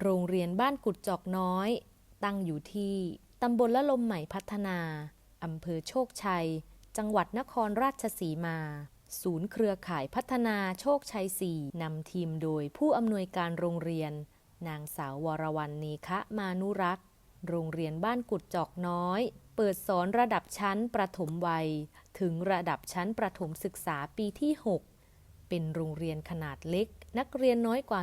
โรงเรียนบ้านกุดจอกน้อย ตั้งอยู่ที่ตำบลละลมใหม่พัฒนาอำเภอโชคชัย จังหวัดนครราชสีมา ศูนย์เครือข่ายพัฒนาโชคชัย 4 นำทีมโดยผู้อำนวยการโรงเรียน นางสาววรวรรณเนคะมานุรักษ์โรงเรียนบ้านกุดจอกน้อย เปิดสอนระดับชั้นประถมวัย ถึงระดับชั้นประถมศึกษาปีที่ 6 เป็นโรงเรียนขนาดเล็ก นักเรียนน้อยกว่า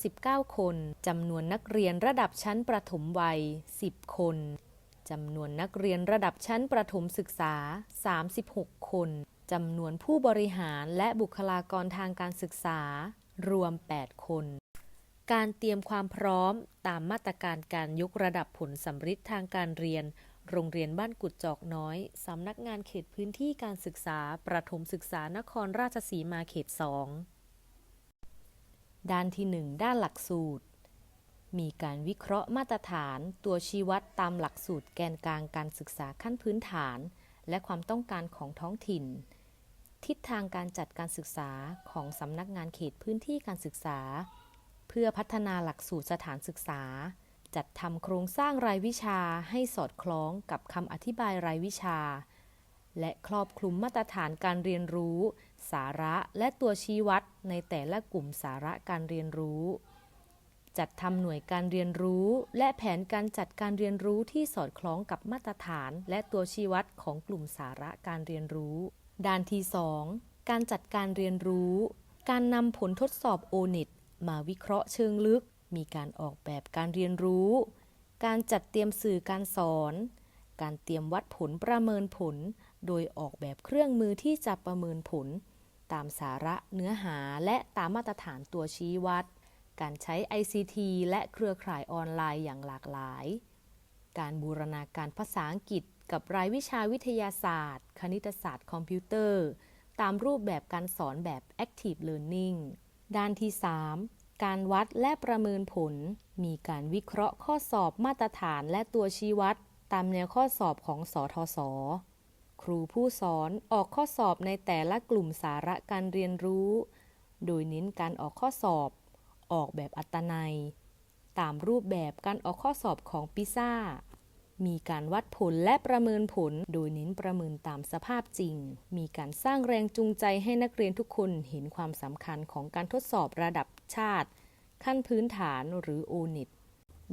119 คนจำนวนนักเรียนระดับชั้นประถมวัย 10 คนจำนวนนักเรียนระดับชั้นประถมศึกษา 36 คนจำนวนผู้บริหารและบุคลากรทางการศึกษา รวม 8 คน การเตรียมความพร้อมตามมาตรการการยกระดับผลสัมฤทธิ์ทางการเรียน โรงเรียนบ้านกุดจอกน้อย สำนักงานเขตพื้นที่การศึกษา ประถมศึกษานครราชสีมาเขต2ด้านที่ 1 ด้านหลักสูตร มีการวิเคราะห์มาตรฐาน ตัวชี้วัดตามหลักสูตรแกนกลางการศึกษาขั้นพื้นฐาน และความต้องการของท้องถิ่น ทิศทางการจัดการศึกษาของสำนักงานเขตพื้นที่การศึกษา เพื่อพัฒนาหลักสูตรสถานศึกษา จัดทำโครงสร้างรายวิชาให้สอดคล้องกับคำอธิบายรายวิชา และครอบคลุมมาตรฐานการเรียนรู้ สาระและตัวชี้วัดในแต่ละกลุ่มสาระการเรียนรู้ จัดทำหน่วยการเรียนรู้ และแผนการจัดการเรียนรู้ที่สอดคล้องกับมาตรฐานและตัวชี้วัดของกลุ่มสาระการเรียนรู้ ด้านที่ 2 การจัดการเรียนรู้ การนำผลทดสอบโอเน็ตมาวิเคราะห์เชิงลึก มีการออกแบบการเรียนรู้ การจัดเตรียมสื่อการสอน การเตรียมวัดผลประเมินผล โดยออกแบบเครื่องมือที่จะประเมินผล ตามสาระเนื้อหาและตามมาตรฐานตัวชี้วัด การใช้ ICT และเครือข่ายออนไลน์อย่างหลากหลาย การบูรณาการภาษาอังกฤษกับรายวิชาวิทยาศาสตร์ คณิตศาสตร์คอมพิวเตอร์ ตามรูปแบบการสอนแบบ Active Learning ด้านที่ 3 การวัดและประเมินผล มีการวิเคราะห์ข้อสอบมาตรฐานและตัวชี้วัด ตามแนวข้อสอบของสทศครูผู้สอนออกข้อสอบในแต่ละกลุ่มสาระการเรียนรู้ โดยเน้นการออกข้อสอบ ออกแบบอัตนัย ตามรูปแบบการออกข้อสอบของปิซ่า มีการวัดผลและประเมินผล โดยเน้นประเมินตามสภาพจริง มีการสร้างแรงจูงใจให้นักเรียนทุกคนเห็นความสำคัญของการทดสอบระดับชาติ ขั้นพื้นฐานหรือ o n e t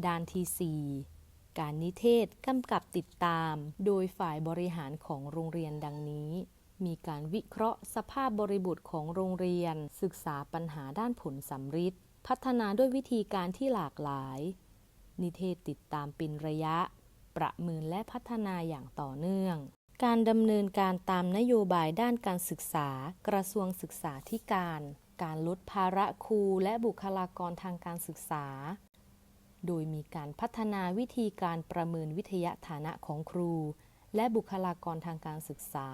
ด้านที่ 4 การนิเทศกำกับติดตาม โดยฝ่ายบริหารของโรงเรียนดังนี้มีการวิเคราะห์สภาพบริบทของโรงเรียน ศึกษาปัญหาด้านผลสัมฤทธิ์พัฒนาด้วยวิธีการที่หลากหลาย นิเทศติดตามเป็นระยะ ประเมินและพัฒนาอย่างต่อเนื่อง การดำเนินการตามนโยบายด้านการศึกษา กระทรวงศึกษาธิการ การลดภาระครูและบุคลากรทางการศึกษา โดยมีการพัฒนาวิธีการประเมินวิทยาฐานะของครู และบุคลากรทางการศึกษา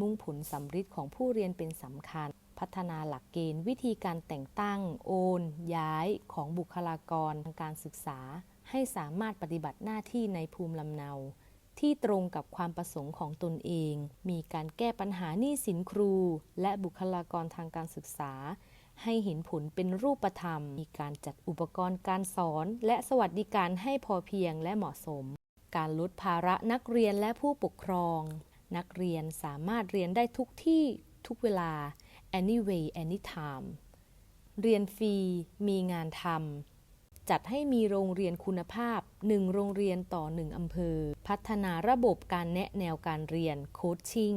มุ่งผลสำฤทธิ์ของผู้เรียนเป็นสำคัญพัฒนาหลักเกณฑ์วิธีการแต่งตั้ง โอน ย้ายของบุคลากรทางการศึกษา ให้สามารถปฏิบัติหน้าที่ในภูมิลำเนา ที่ตรงกับความประสงค์ของตนเอง มีการแก้ปัญหาหนี้สินครู และบุคลากรทางการศึกษา ให้เห็นผลเป็นรูปธรรม มีการจัดอุปกรณ์การสอน และสวัสดิการให้พอเพียงและเหมาะสม การลดภาระนักเรียนและผู้ปกครอง นักเรียนสามารถเรียนได้ทุกที่ทุกเวลา anyway anytime เรียนฟรี มีงานทำ จัดให้มีโรงเรียนคุณภาพ 1 โรงเรียนต่อ 1 อำเภอ พัฒนาระบบการแนะแนวการเรียนโคชชิ่ง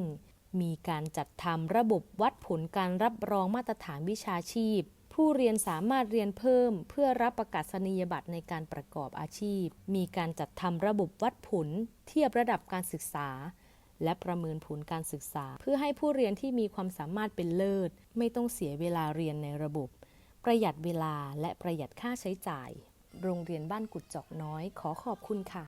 มีการจัดทำระบบวัดผลการรับรองมาตรฐานวิชาชีพ ผู้เรียนสามารถเรียนเพิ่ม เพื่อรับประกาศนียบัตรในการประกอบอาชีพ มีการจัดทำระบบวัดผล เทียบระดับการศึกษาและประเมินผลการศึกษา เพื่อให้ผู้เรียนที่มีความสามารถเป็นเลิศ ไม่ต้องเสียเวลาเรียนในระบบ ประหยัดเวลาและประหยัดค่าใช้จ่าย โรงเรียนบ้านกุดจอกน้อยขอขอบคุณค่ะ